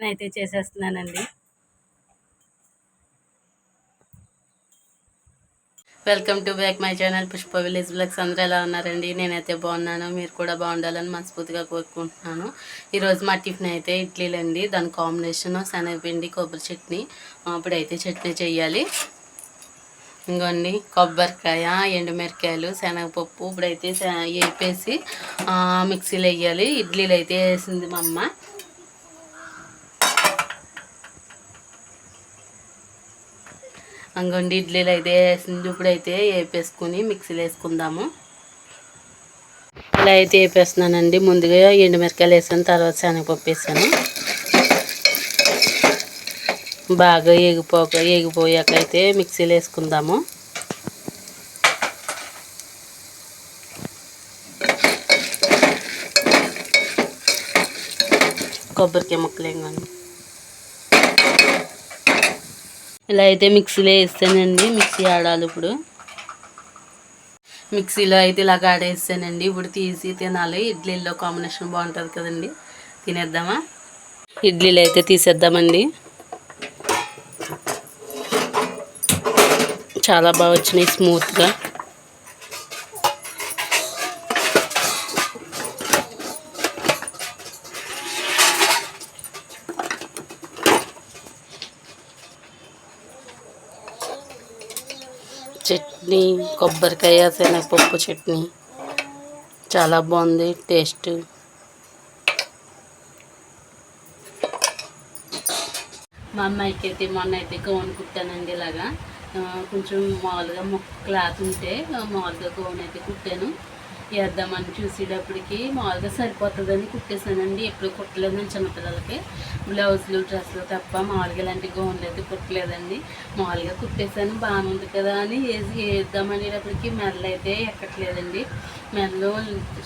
అయితే చేసేస్తున్నానండి. Welcome to back my channel Pushpa village blogs. అందరూ ఎలా ఉన్నారండి? నేనైతే బాగున్నాను. మీరు కూడా బాగుండాలని మనస్ఫూర్తిగా కోరుకుంటున్నాను. ఈరోజు మా టిఫిన్ అయితే ఇడ్లీలండి. దాని కాంబినేషన్ శనగపిండి కొబ్బరి చట్నీ. అప్పుడైతే చట్నీ చేయాలి. ఇంకోండి కొబ్బరికాయ ఎండుమిరకాయలు శనగపప్పు. ఇప్పుడైతే వేపేసి మిక్సీలో వేయాలి. ఇడ్లీలు అయితే వేసింది మా అమ్మ. అంగండి ఇడ్లీలు అయితే వేసింది ఇప్పుడైతే వేపేసుకుని మిక్సీలో వేసుకుందాము. ఇలా అయితే వేపేస్తున్నానండి. ముందుగా ఎండుమిరకాయలు వేసాను తర్వాత శనగపప్పు వేసాను. బాగా ఎగిపోక ఎగిపోయాక అయితే మిక్సీలో వేసుకుందాము. కొబ్బరికాయ ముక్కలు కానీ ఇలా అయితే మిక్సీలో వేస్తానండి మిక్సీ ఆడాలి ఇప్పుడు. మిక్సీలో అయితే ఇలా ఆడేస్తానండి. ఇప్పుడు తీసి తినాలి. ఇడ్లీలో కాంబినేషన్ బాగుంటుంది కదండి. తినేద్దామా? ఇడ్లీలు అయితే తీసేద్దామండి. చాలా బాగా వచ్చినాయి స్మూత్గా. చట్నీ కొబ్బరికాయ శనగపప్పు చట్నీ. చాలా బాగుంది టేస్ట్. మా అమ్మాయికి అయితే మొన్న అయితే గౌన్ కుట్టానండి ఇలాగా. కొంచెం మామూలుగా మొక్క క్లాత్ ఉంటే మామూలుగా గౌన్ అయితే కుట్టాను. వేద్దామని చూసేటప్పటికి మామూలుగా సరిపోతుందని కుట్టేశానండి. ఎప్పుడు కుట్టలేదు నేను చిన్నపిల్లలకి. బ్లౌజులు డ్రెస్సులు తప్ప మామూలుగా ఇలాంటి గౌన్లు అయితే కుట్టలేదండి. మామూలుగా కుట్టేశాను బాగానే ఉంది కదా అని వేసి వేద్దామనేటప్పటికి మెల్ల అయితే ఎక్కట్లేదండి. మెల్ల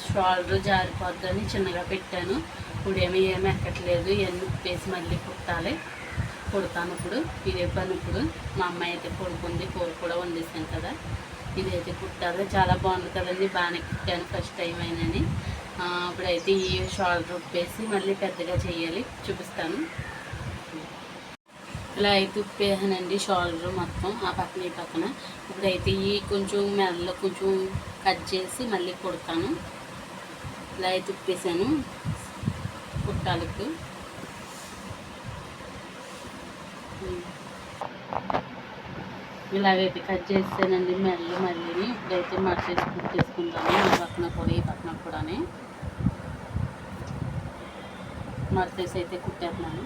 షోల్డర్ జారిపోద్దని చిన్నగా పెట్టాను. ఇప్పుడు ఏమీ ఏమి ఎక్కట్లేదు. ఇవన్నీ కుట్టేసి మళ్ళీ కుట్టాలి. కుడతాను ఇప్పుడు. ఇదే పని ఇప్పుడు. మా అమ్మాయి అయితే కొడుకుంది కూర కూడా వండేసాను కదా. ఇదైతే కుట్టాలి చాలా బాగుంది కదండి. బాగానే కుట్టాను ఫస్ట్ టైం అయినని. ఇప్పుడైతే ఈ షోల్డర్ ఉప్పేసి మళ్ళీ పెద్దగా చేయాలి. చూపిస్తాను. ఇలా అయితే ఉప్పేసానండి షోల్డర్ మొత్తం ఆ పక్కన ఈ పక్కన. ఇప్పుడైతే ఈ కొంచెం మెల్ల కొంచెం కట్ చేసి మళ్ళీ కుడతాను. ఇలా అయితే ఉప్పేసాను. కుట్టాలి ఇలాగైతే కట్ చేస్తానండి మెల్ల మళ్ళీ ఇప్పుడైతే మర్చేసి కుట్టేసుకుంటాను ఈ పక్కన కూడా ఈ పక్కన కూడా మర్చేసి అయితే కుట్టేస్తున్నాను.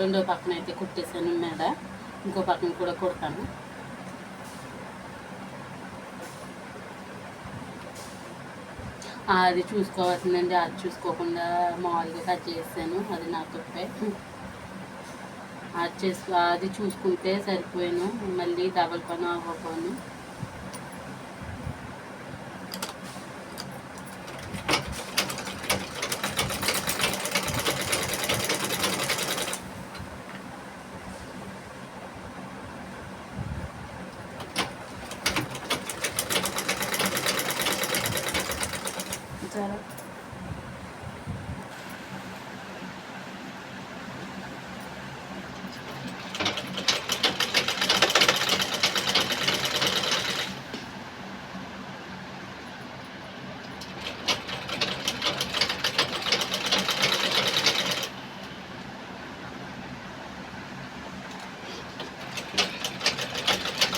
రెండో పక్కన అయితే కుట్టేసాను మీద ఇంకో పక్కన కూడా కుడతాను. అది చూసుకోవాల్సిందండి. అది చూసుకోకుండా మామూలుగా కట్ చేసాను అది నా తప్పే. అది చేసు అది చూసుకుంటే సరిపోయాను. మళ్ళీ డబల్ పని అవ్వకపోను.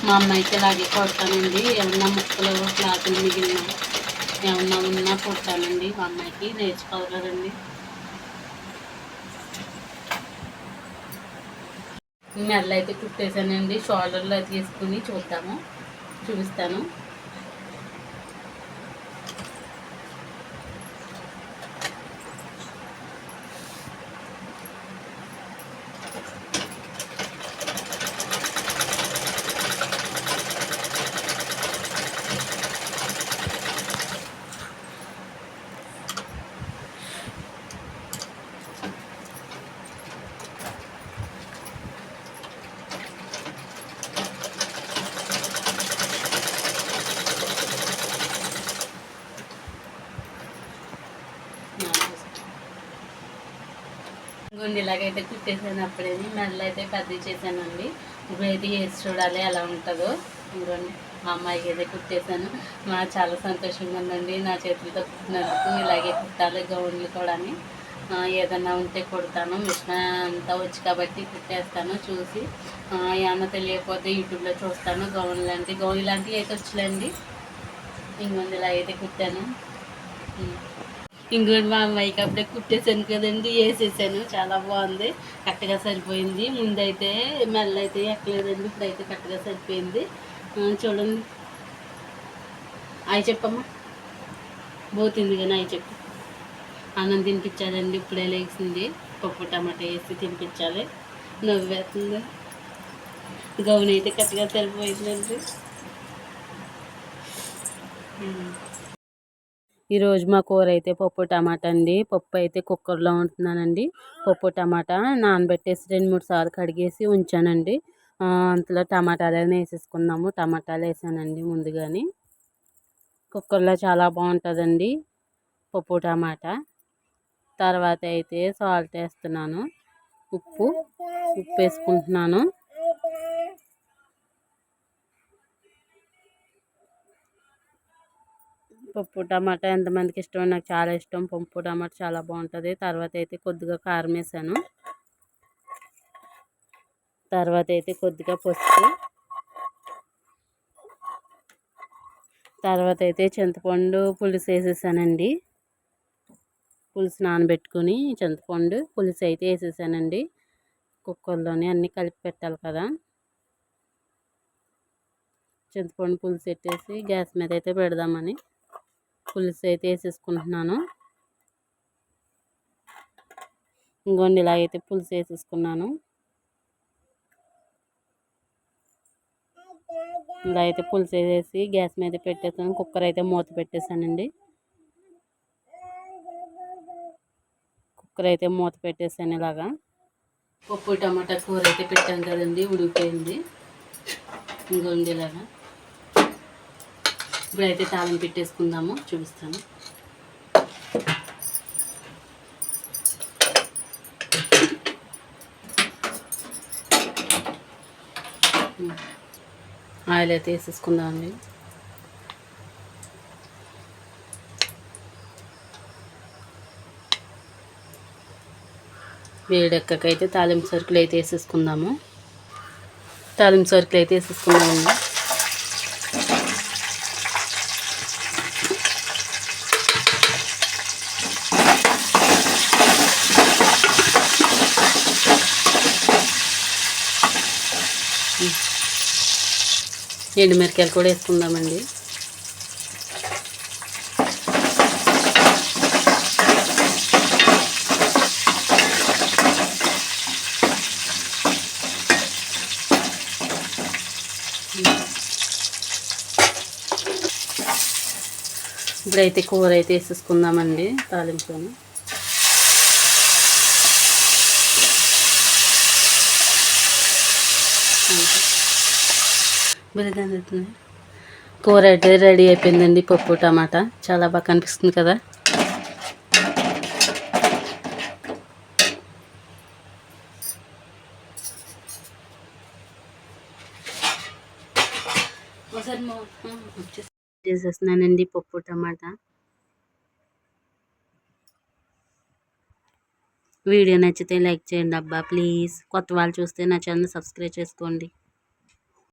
మా అమ్మాయికి ఇలాగే కొడతానండి. ఏమన్నా ముక్కలు క్లాతులు మిగిలిన ఏమన్నా ఉన్నా కొడతానండి. మా అమ్మాయికి నేర్చుకోవాలండి మెల్ల అయితే కుట్టేసానండి షోల్డర్లో అది తీసుకుని చూద్దాము. చూపిస్తాను. గుండి ఇలాగైతే కుట్టేసాను అప్పుడే. మెల్ల అయితే పెద్ద చేశానండి. ఇప్పుడైతే వేసి చూడాలి ఎలా ఉంటుందో. ఇంకోండి మా అమ్మాయికి అయితే కుట్టేశాను. మా చాలా సంతోషంగా ఉందండి. నా చేతులతో కుట్టినందుకు ఇలాగే కుట్టాలి గౌన్లు కూడా ఏదన్నా ఉంటే కుడతాను. మిషన్ అంతా వచ్చి కాబట్టి కుట్టేస్తాను చూసి. ఏమన్నా తెలియకపోతే యూట్యూబ్లో చూస్తాను. గౌన్ లాంటి గౌన్ లాంటివి అయితే వచ్చలేండి. ఇంకొంది ఇలా అయితే కుట్టాను ఇంకోటి మా అమ్మాయికి అప్పుడే కుట్టేశాను కదండి వేసేసాను? చాలా బాగుంది కరెక్ట్గా సరిపోయింది. ముందైతే మెల్ల అయితే ఎక్కలేదండి ఇప్పుడైతే కరెక్ట్గా సరిపోయింది. చూడండి. అవి చెప్పమ్మా. పోతుంది కానీ అవి చెప్పు. అన్నం తినిపించాలండి ఇప్పుడే లేచింది. పప్పు టమాటా వేసి తినిపించాలి. నవ్వేస్తుంది గౌన్ అయితే కరెక్ట్గా సరిపోయిందండి. ఈరోజు మా కూర అయితే పప్పు టమాటా అండి పప్పు అయితే కుక్కర్లో ఉంటున్నానండి. పప్పు టమాటా నానబెట్టేసి రెండు మూడు సార్లు కడిగేసి ఉంచానండి. అంతలో టమాటాలు వేసేసుకుందాము. టమాటాలు వేసానండి ముందుగానే. కుక్కర్లో చాలా బాగుంటుందండి పప్పు టమాటా. తర్వాత అయితే సాల్ట్ వేస్తున్నాను. ఉప్పు ఉప్పు వేసుకుంటున్నాను. పప్పు టమాటా ఎంతమందికి ఇష్టం నాకు చాలా ఇష్టం. పప్పు టమాటా చాలా బాగుంటుంది. తర్వాత అయితే కొద్దిగా కారం వేసాను. తర్వాత అయితే కొద్దిగా పసుపు. తర్వాత అయితే చింతపండు పులుసు వేసేసానండి. పులుసు నానబెట్టుకుని చింతపండు పులుసు అయితే వేసేసానండి. కుక్కర్లోనే అన్నీ కలిపి పెట్టాలి కదా. చింతపండు పులుసు పెట్టేసి గ్యాస్ మీద అయితే పెడదామని. పులుసు అయితే వేసేసుకుంటున్నాను. ఇంకోండి అయితే పులుసు వేసేసుకున్నాను. ఇలా అయితే పులుసు వేసేసి గ్యాస్ మీద పెట్టేసాను. కుక్కర్ అయితే మూత పెట్టేశానండి కుక్కర్ అయితే మూత పెట్టేసాను ఇలాగా. పప్పు టమాటా కూర అయితే పెట్టాను కదండి ఉడికిపోయింది. ఇంకోండి ఇలాగా. ఇప్పుడైతే తాళం పెట్టేసుకుందాము చూపిస్తాను. ఆయిల్ అయితే వేసేసుకుందామండి వేడెక్కకైతే తాలింపు సరుకులు అయితే వేసేసుకుందాము. తాలింపు సరుకులు అయితే వేసేసుకుందామండి ఎండుమిరకాయలు కూడా వేసుకుందామండి. ఇప్పుడైతే కూర అయితే వేసేసుకుందామండి తాలింపుని బిరిగానే కూర అయితే రెడీ అయిపోయిందండి పప్పు టమాటా. చాలా బాగా కనిపిస్తుంది కదా. చేసేస్తున్నానండి పప్పు టమాటా. వీడియో నచ్చితే లైక్ చేయండి అబ్బా ప్లీజ్. కొత్త వాళ్ళు చూస్తే నా ఛానల్ సబ్స్క్రైబ్ చేసుకోండి.